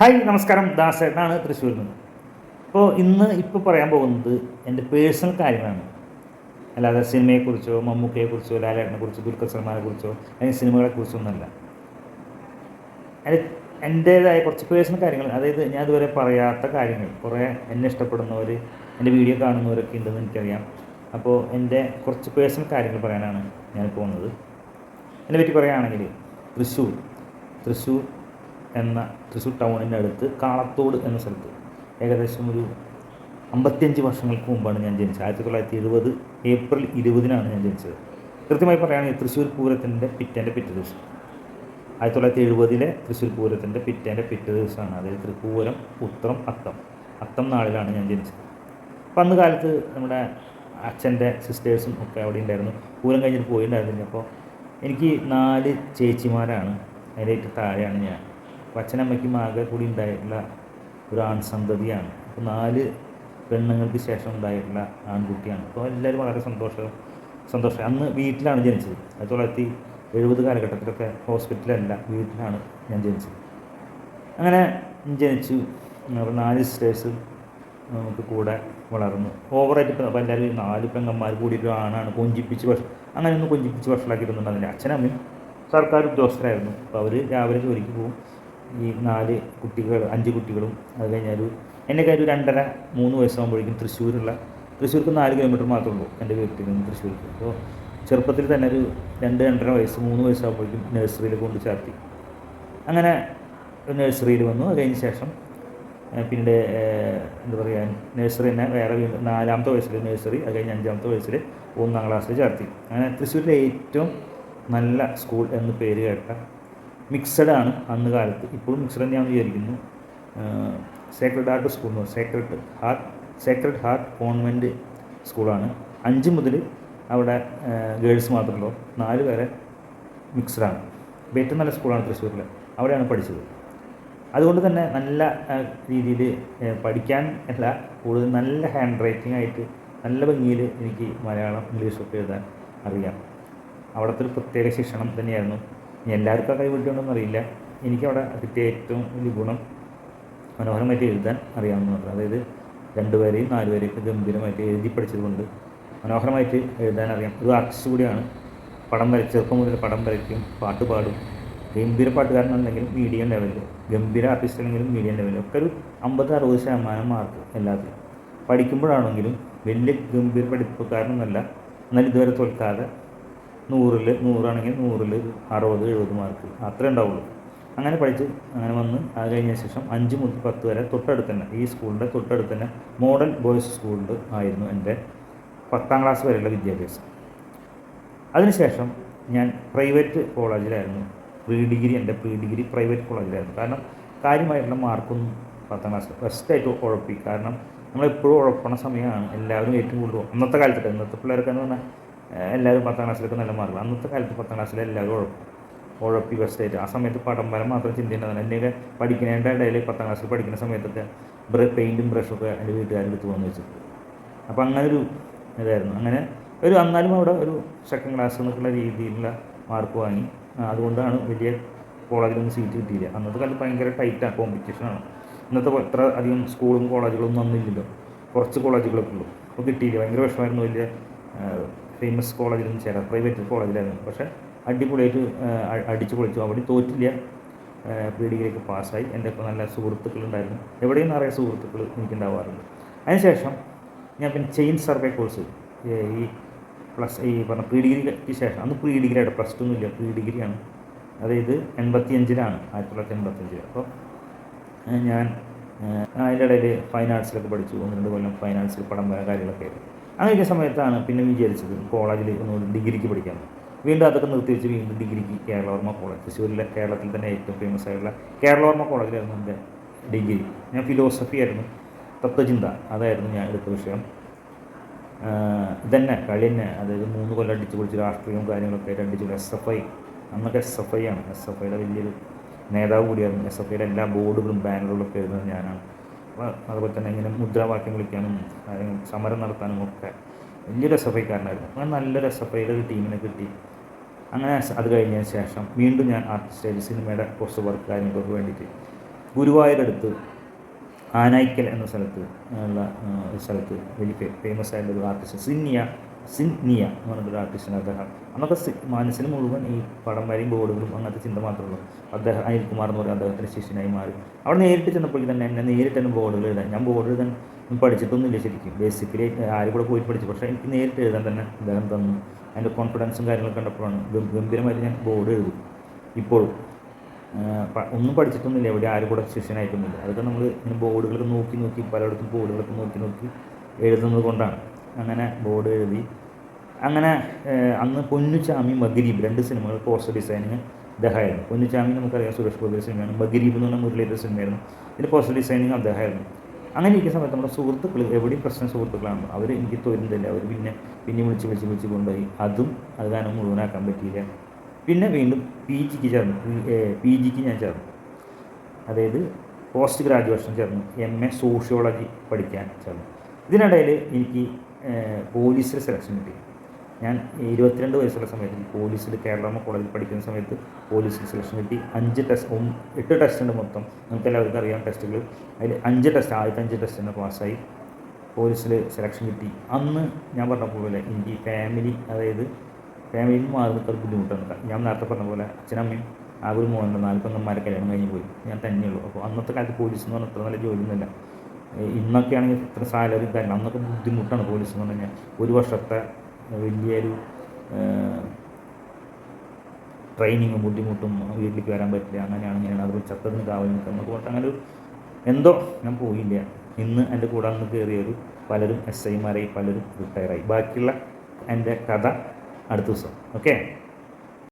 Hi നമസ്കാരം. ദാസേട്ടനാണ് തൃശ്ശൂരിൽ നിന്ന്. അപ്പോൾ ഇന്ന് ഇപ്പോൾ പറയാൻ പോകുന്നത് എന്റെ പേഴ്സണൽ കാര്യമാണ് അല്ലാതെ സിനിമയെക്കുറിച്ചോ മമ്മൂക്കയെക്കുറിച്ചോ ലാലേട്ടനെക്കുറിച്ചോ ദുൽഖർ സൽമാനെക്കുറിച്ചോ അല്ലെങ്കിൽ സിനിമകളെക്കുറിച്ചോ ഒന്നുമല്ല എന്റെ എന്റേതായ കുറച്ച് പേഴ്സണൽ കാര്യങ്ങൾ അതായത് ഞാൻ ഇതുവരെ പറയാത്ത കാര്യങ്ങൾ. കുറേ എന്നെ ഇഷ്ടപ്പെടുന്നവർ എന്റെ വീഡിയോ കാണുന്നവരൊക്കെ ഉണ്ടെന്ന് എനിക്കറിയാം. അപ്പോൾ എന്റെ കുറച്ച് പേഴ്സണൽ കാര്യങ്ങൾ പറയാനാണ് ഞാൻ പോകുന്നത്. എന്നെ പറ്റി പറയുകയാണെങ്കിൽ തൃശ്ശൂർ. തൃശ്ശൂർ എന്ന തൃശ്ശൂർ ടൗണിന്റെ അടുത്ത് കാളത്തോട് എന്ന സ്ഥലത്ത്. ഏകദേശം ഒരു അമ്പത്തിയഞ്ച് വർഷങ്ങൾക്ക് മുമ്പാണ് ഞാൻ ജനിച്ചത്. ആയിരത്തി തൊള്ളായിരത്തി എഴുപത് ഏപ്രിൽ ഇരുപതിനാണ് ഞാൻ ജനിച്ചത്. കൃത്യമായി പറയുകയാണെങ്കിൽ തൃശ്ശൂർ പൂരത്തിന്റെ പിറ്റേന്റെ പിറ്റേ ദിവസം. ആയിരത്തി തൊള്ളായിരത്തി എഴുപതിലെ തൃശ്ശൂർ പൂരത്തിന്റെ പിറ്റേന്റെ പിറ്റേ ദിവസമാണ്. അതായത് തൃപ്പൂരം ഉത്രം അത്തം. അത്തം നാളിലാണ് ഞാൻ ജനിച്ചത്. അപ്പം അന്ന് കാലത്ത് നമ്മുടെ അച്ഛന്റെ സിസ്റ്റേഴ്സും ഒക്കെ അവിടെ ഉണ്ടായിരുന്നു. പൂരം കഴിഞ്ഞിട്ട് പോയിട്ടുണ്ടായിരുന്നില്ല. അപ്പോൾ എനിക്ക് നാല് ചേച്ചിമാരാണ്. അതിലേക്ക് താഴെയാണ് ഞാൻ. അപ്പോൾ അച്ഛനമ്മയ്ക്കും ആകെ കൂടി ഉണ്ടായിട്ടുള്ള ഒരു ആൺസന്തതിയാണ്. അപ്പോൾ നാല് പെണ്ണുങ്ങൾക്ക് ശേഷം ഉണ്ടായിട്ടുള്ള ആൺകുട്ടിയാണ്. അപ്പോൾ എല്ലാവരും വളരെ സന്തോഷം സന്തോഷം. അന്ന് വീട്ടിലാണ് ജനിച്ചത്. ആയിരത്തി തൊള്ളായിരത്തി എഴുപത് കാലഘട്ടത്തിലൊക്കെ ഹോസ്പിറ്റലല്ല വീട്ടിലാണ് ഞാൻ ജനിച്ചത്. അങ്ങനെ ജനിച്ചു. നാല് സിസ്റ്റേഴ്സ് നമുക്ക് കൂടെ വളർന്നു. ഓവറായിട്ട് ഇപ്പം അപ്പോൾ എല്ലാവരും നാല് പെങ്ങന്മാർ കൂടിയിട്ട് ആണാണ് കൊഞ്ചിപ്പിച്ച് ഭക്ഷ അങ്ങനെയൊന്നും കൊഞ്ചിപ്പിച്ച് ഭക്ഷണമാക്കിയിട്ടൊന്നും അതിന്റെ അച്ഛനമ്മയും സർക്കാർ ഉദ്യോഗസ്ഥരായിരുന്നു. അപ്പോൾ അവർ രാവിലെ ജോലിക്ക് പോകും. ഈ നാല് കുട്ടികൾ അഞ്ച് കുട്ടികളും അത് കഴിഞ്ഞാൽ എന്റെ ഒരു രണ്ടര മൂന്ന് വയസ്സാകുമ്പോഴേക്കും തൃശ്ശൂരുള്ള തൃശ്ശൂർക്ക് നാല് കിലോമീറ്റർ മാത്രമേ ഉള്ളൂ എന്റെ വീട്ടിൽ നിന്ന് തൃശ്ശൂർക്ക്. അപ്പോൾ ചെറുപ്പത്തിൽ തന്നെ ഒരു രണ്ട് രണ്ടര വയസ്സ് മൂന്ന് വയസ്സാകുമ്പോഴേക്കും നഴ്സറിയിൽ കൊണ്ട് ചേർത്തി. അങ്ങനെ നഴ്സറിയിൽ വന്നു. അത് കഴിഞ്ഞ ശേഷം പിന്നീട് എന്താ പറയുക നഴ്സറി തന്നെ വേറെ നാലാമത്തെ വയസ്സിൽ നഴ്സറി അത് കഴിഞ്ഞ് അഞ്ചാമത്തെ വയസ്സിൽ ഒന്നാം ക്ലാസ്സിൽ ചേർത്തി. അങ്ങനെ തൃശ്ശൂരിലെ ഏറ്റവും നല്ല സ്കൂൾ എന്ന് പേര് കേട്ട മിക്സഡ് ആണ് അന്ന് കാലത്ത്. ഇപ്പോഴും മിക്സഡ് തന്നെയാണെന്ന് വിചാരിക്കുന്നു. സേക്രഡ് ഹാർട്ട് സ്കൂൾ എന്ന് sacred heart sacred heart convent സ്കൂളാണ് അഞ്ച് മുതൽ അവിടെ ഗേൾസ് മാത്രമല്ലോ നാല് വരെ മിക്സഡാണ് ഏറ്റവും നല്ല സ്കൂളാണ് തൃശ്ശൂരിൽ അവിടെയാണ് പഠിച്ചത്. അതുകൊണ്ട് തന്നെ നല്ല രീതിയിൽ പഠിക്കാൻ അല്ല കൂടുതൽ നല്ല ഹാൻഡ് റൈറ്റിംഗ് ആയിട്ട് നല്ല ഭംഗിയിൽ എനിക്ക് മലയാളം ഇംഗ്ലീഷൊക്കെ എഴുതാൻ അറിയാം. അവിടുത്തെ ഒരു പ്രത്യേക ശിക്ഷണം തന്നെയായിരുന്നു. എല്ലാവർക്കും ആ കൈവിട്ടുണ്ടെന്ന് അറിയില്ല. എനിക്കവിടെ കിട്ടിയ ഏറ്റവും വലിയ ഗുണം മനോഹരമായിട്ട് എഴുതാൻ അറിയാമെന്ന് മാത്രം അതായത് രണ്ടുപേരെയും നാലുപേരെയൊക്കെ ഗംഭീരമായിട്ട് എഴുതി പഠിച്ചതുകൊണ്ട് മനോഹരമായിട്ട് എഴുതാൻ അറിയാം. ഒരു ആർട്ടിസ്റ്റ് കൂടിയാണ്. പടം വരച്ച് ചെറുപ്പം മുതൽ പടം വരയ്ക്കും പാട്ട് പാടും. ഗംഭീര പാട്ടുകാരനുണ്ടെങ്കിലും മീഡിയം ലെവലിൽ ഗംഭീര ആർട്ടിസ്റ്റ് അല്ലെങ്കിലും മീഡിയം ലെവലിൽ ഒക്കെ ഒരു അമ്പത് അറുപത് ശതമാനം മാർക്ക് എല്ലാത്തിലും. പഠിക്കുമ്പോഴാണെങ്കിലും വലിയ ഗംഭീര പഠിപ്പുകാരനൊന്നല്ല. എന്നാൽ ഇതുവരെ തോൽക്കാതെ നൂറിൽ നൂറാണെങ്കിൽ നൂറിൽ അറുപത് എഴുപത് മാർക്ക് അത്രേ ഉണ്ടാവുള്ളൂ. അങ്ങനെ പഠിച്ച് അങ്ങനെ വന്ന് അത് കഴിഞ്ഞ ശേഷം അഞ്ച് മുതൽ പത്ത് വരെ തൊട്ടടുത്ത് തന്നെ ഈ സ്കൂളിന്റെ തൊട്ടടുത്ത് തന്നെ മോഡൽ ബോയ്സ് സ്കൂളിൽ ആയിരുന്നു എന്റെ പത്താം ക്ലാസ് വരെയുള്ള വിദ്യാഭ്യാസം. അതിനുശേഷം ഞാൻ പ്രൈവറ്റ് കോളേജിലായിരുന്നു പ്രീ ഡിഗ്രി എന്റെ പ്രീ ഡിഗ്രി പ്രൈവറ്റ് കോളേജിലായിരുന്നു കാരണം കാര്യമായിട്ടുള്ള മാർക്കൊന്നും പത്താം ക്ലാസ് ഫസ്റ്റായിട്ട് ഉഴപ്പി. കാരണം നമ്മളെപ്പോഴും ഉഴപ്പണ സമയമാണ് എല്ലാവരും ഏറ്റവും കൂടുതൽ അന്നത്തെ കാലത്തിട്ട് ഇന്നത്തെ പിള്ളേരൊക്കെ എന്ന് പറഞ്ഞാൽ എല്ലാവരും പത്താം ക്ലാസ്സിലൊക്കെ നല്ല മാർക്ക് അന്നത്തെ കാലത്ത് പത്താം ക്ലാസ്സിൽ എല്ലാവരും ഉഴപ്പും. ഉഴപ്പി ഫസ്റ്റായിട്ട് ആ സമയത്ത് പടം വരം മാത്രം ചിന്തയുണ്ടാകുന്നത് എന്റെയൊക്കെ പഠിക്കുന്നതിന്റെ ഇടയിൽ പത്താം ക്ലാസ്സിൽ പഠിക്കുന്ന സമയത്തൊക്കെ ബ്ര പെയിന്റും ബ്രഷൊക്കെ എന്റെ വീട്ടുകാരെടുത്ത് വന്ന് വെച്ചിട്ടുണ്ട്. അപ്പോൾ അങ്ങനെ ഒരു ഇതായിരുന്നു. അങ്ങനെ ഒരു എന്നാലും അവിടെ ഒരു സെക്കൻഡ് ക്ലാസ് എന്നൊക്കെയുള്ള രീതിയിലുള്ള മാർക്ക് വാങ്ങി. അതുകൊണ്ടാണ് വലിയ കോളേജിലൊന്നും സീറ്റ് കിട്ടിയില്ല. അന്നത്തെ കാലത്ത് ഭയങ്കര ടൈറ്റാണ് കോമ്പറ്റീഷനാണ് ഇന്നത്തെ ഇത്ര അധികം സ്കൂളും കോളേജുകളൊന്നും ഒന്നുമില്ലല്ലോ കുറച്ച് കോളേജുകളൊക്കെ ഉള്ളൂ. അപ്പോൾ കിട്ടിയില്ല. ഭയങ്കര വിഷമായിരുന്നു വലിയ ഫേമസ് കോളേജിലൊന്നും ചേരാം. പ്രൈവറ്റ് കോളേജിലായിരുന്നു പക്ഷേ അടിപൊളിയായിട്ട് അടിച്ചു പൊളിച്ചു. അവിടെ തോറ്റില്ല. പ്രീ ഡിഗ്രിയൊക്കെ പാസ്സായി. എന്റെ ഇപ്പോൾ നല്ല സുഹൃത്തുക്കളുണ്ടായിരുന്നു. എവിടെയും നിറയെ സുഹൃത്തുക്കൾ എനിക്കുണ്ടാവാറുണ്ട്. അതിനുശേഷം ഞാൻ പിന്നെ ചെയിൻ സർവേ കോഴ്സ് ഈ പ്ലസ് ഈ പറഞ്ഞ പ്രീ ഡിഗ്രിക്ക് ശേഷം. അന്ന് പ്രീ ഡിഗ്രി ആയിട്ട് പ്ലസ് ടു ഒന്നുമില്ല പ്രീ ഡിഗ്രിയാണ് അതായത് എൺപത്തി അഞ്ചിലാണ് ആയിരത്തി തൊള്ളായിരത്തി എൺപത്തഞ്ചിൽ അപ്പോൾ ഞാൻ അതിന്റെ ഇടയിൽ ഫൈൻ ആർട്സിലൊക്കെ പഠിച്ചു. ഒന്ന് രണ്ട് കൊല്ലം ഫൈൻ ആർട്സിൽ പടം കാര്യങ്ങളൊക്കെ ആയിരുന്നു. അങ്ങനെ സമയത്താണ് പിന്നെ വിചാരിച്ചത് കോളേജിൽ ഒന്നുകൂടി ഡിഗ്രിക്ക് പഠിക്കാൻ. വീണ്ടും അതൊക്കെ നിർത്തി വെച്ച് വീണ്ടും ഡിഗ്രിക്ക് കേരളവർമ്മ കോളേജ്. തൃശ്ശൂരിലെ കേരളത്തിൽ തന്നെ ഏറ്റവും ഫേമസ് ആയിട്ടുള്ള കേരളവർമ്മ കോളേജിലായിരുന്നു എന്റെ ഡിഗ്രി. ഞാൻ ഫിലോസഫി ആയിരുന്നു. തത്വചിന്ത അതായിരുന്നു ഞാൻ എടുത്ത വിഷയം. ഇതന്നെ കളി അതായത് മൂന്ന് കൊല്ലം അടിച്ചു പൊളിച്ച് രാഷ്ട്രീയവും കാര്യങ്ങളൊക്കെ ആയിട്ട് അടിച്ചു എസ് എഫ് ഐ അന്നൊക്കെ എസ് എഫ് ഐ ആണ്. എസ് എഫ് ഐയുടെ വലിയൊരു നേതാവ് കൂടിയായിരുന്നു. എസ് എഫ് ഐയുടെ എല്ലാ ബോർഡുകളും ബാനറുകളും ഒക്കെ എഴുതുന്നത് ഞാനാണ്. അതുപോലെ തന്നെ ഇങ്ങനെ മുദ്രാവാക്യം വിളിക്കാനും സമരം നടത്താനും ഒക്കെ വലിയൊരു എസ് അങ്ങനെ നല്ലൊരു എസ് ഒരു ടീമിനെ കിട്ടി. അങ്ങനെ അത് കഴിഞ്ഞതിന് ശേഷം വീണ്ടും ഞാൻ ആർട്ടിസ്റ്റ് സിനിമയുടെ കുറച്ച് വർക്ക് കാര്യങ്ങൾക്ക് വേണ്ടിയിട്ട് ഗുരുവായൂരടുത്ത് ആനായിക്കൽ എന്ന സ്ഥലത്ത് ഉള്ള സ്ഥലത്ത് വലിയ ഫേമസ് ആയിട്ടുള്ള ഒരു ആർട്ടിസ്റ്റ് സിന്നിയ സിന്നിയ എന്ന് പറഞ്ഞിട്ടൊരു ആർട്ടിസ്റ്റാണ് അദ്ദേഹം. അന്നൊക്കെ മനസ്സിന് മുഴുവൻ ഈ പടം വരെയും ബോർഡുകളും അങ്ങനത്തെ ചിന്ത മാത്രമേ ഉള്ളൂ. അദ്ദേഹം അനിൽകുമാർ എന്ന് പറയുന്ന അദ്ദേഹത്തിന്റെ ശിഷ്യനായി മാറി. അവിടെ നേരിട്ട് ചെന്നപ്പോഴേക്കും തന്നെ എന്നെ നേരിട്ട് തന്നെ ബോർഡുകൾ എഴുതാൻ ഞാൻ ബോർഡ് എഴുതാൻ പഠിച്ചിട്ടൊന്നുമില്ല ശരിക്കും. ബേസിക്കലി ആരും കൂടെ പോയി പഠിച്ചു. പക്ഷേ എനിക്ക് നേരിട്ട് എഴുതാൻ തന്നെ അദ്ദേഹം തന്നു. അതിന്റെ കോൺഫിഡൻസും കാര്യങ്ങളൊക്കെ കണ്ടപ്പോഴാണ് ഗംഭീരമായിട്ട് ഞാൻ ബോർഡ് എഴുതും. ഇപ്പോൾ ഒന്നും പഠിച്ചിട്ടൊന്നുമില്ല. എവിടെ ആരും കൂടെ ശിഷ്യനായിട്ടൊന്നുമില്ല. അതൊക്കെ നമ്മൾ ഇങ്ങനെ ബോർഡുകളൊക്കെ നോക്കി നോക്കി പലയിടത്തും ബോർഡുകളൊക്കെ നോക്കി നോക്കി എഴുതുന്നത് കൊണ്ടാണ്. അങ്ങനെ ബോർഡ് എഴുതി. അങ്ങനെ അന്ന് പൊന്നുചാമി മഗരീബ് രണ്ട് സിനിമകൾ പോസ്റ്റർ ഡിസൈനിങ് അദ്ദേഹമായിരുന്നു. പൊന്നുചാമി നമുക്കറിയാം സുരേഷ് ഗോപിയുടെ സിനിമയാണ്. മഗരീബ് എന്ന് പറഞ്ഞ മുരളിയുടെ സിനിമയായിരുന്നു. ഇതിൽ പോസ്റ്റർ ഡിസൈനിങ് അദ്ദേഹമായിരുന്നു. അങ്ങനെ ഇരിക്കുന്ന സമയത്ത് നമ്മുടെ സുഹൃത്തുക്കൾ എവിടെയും പ്രശ്നം സുഹൃത്തുക്കളാണ്. അവർ എനിക്ക് തോരുന്നില്ല. അവർ പിന്നെ പിന്നെ വിളിച്ച് വിളിച്ച് വിളിച്ച് കൊണ്ടുപോയി. അതും അത് കാരണം മുഴുവനാക്കാൻ പറ്റിയില്ല. പിന്നെ വീണ്ടും പി ജിക്ക് ചേർന്നു. പി ജിക്ക് ഞാൻ ചേർന്നു. അതായത് പോസ്റ്റ് ഗ്രാജുവേഷൻ ചേർന്നു. എം എ സോഷ്യോളജി പഠിക്കാൻ ചേർന്നു. ഇതിനിടയിൽ എനിക്ക് പോലീസിൽ സെലക്ഷൻ കിട്ടി. ഞാൻ ഇരുപത്തിരണ്ട് വയസ്സുള്ള സമയത്ത് പോലീസിൽ കേരള കോളേജിൽ പഠിക്കുന്ന സമയത്ത് പോലീസിൽ സെലക്ഷൻ കിട്ടി. അഞ്ച് ടെസ്റ്റ് എട്ട് ടെസ്റ്റ് ഉണ്ട് മൊത്തം. നമുക്ക് എല്ലാവർക്കും അറിയാം ടെസ്റ്റുകൾ അതിൽ അഞ്ച് ടെസ്റ്റ് ആദ്യത്തെ അഞ്ച് ടെസ്റ്റ് തന്നെ പാസ്സായി. പോലീസിൽ സെലക്ഷൻ കിട്ടി. അന്ന് ഞാൻ പറഞ്ഞ പോലെ എനിക്ക് ഫാമിലി അതായത് ഫാമിലിയിൽ നിന്ന് മാറി നിൽക്കാൻ ബുദ്ധിമുട്ടാണ്. ഞാൻ നേരത്തെ പറഞ്ഞ പോലെ അച്ഛനമ്മയും ആ ഒരു മോനുണ്ട് നാല് പെങ്ങന്മാരെ കല്യാണം കഴിഞ്ഞ് പോയി. ഞാൻ തന്നെയുള്ളൂ. അപ്പോൾ അന്നത്തെ കാലത്ത് പോലീസ് എന്ന് പറഞ്ഞാൽ അത്ര നല്ല ജോലിയൊന്നുമില്ല. ഇന്നൊക്കെ ആണെങ്കിൽ ഇത്ര സാലറി തരണം അന്നൊക്കെ ബുദ്ധിമുട്ടാണ് പോലീസ് എന്ന് പറഞ്ഞു കഴിഞ്ഞാൽ ഒരു വർഷത്തെ വലിയൊരു ട്രെയിനിങ്ങും ബുദ്ധിമുട്ടും വീട്ടിലേക്ക് വരാൻ പറ്റില്ല. അങ്ങനെയാണ് ഞാൻ അത് ചത്തതിന് കാവൽ നിൽക്കുക. പറഞ്ഞിട്ട് അങ്ങനെ ഒരു എന്തോ ഞാൻ പോയില്ല. ഇന്ന് എന്റെ കൂടെ അന്ന് കയറിയൊരു പലരും എസ് ഐമാരായി പലരും റിട്ടയറായി. ബാക്കിയുള്ള എന്റെ കഥ അടുത്ത ദിവസം. ഓക്കെ?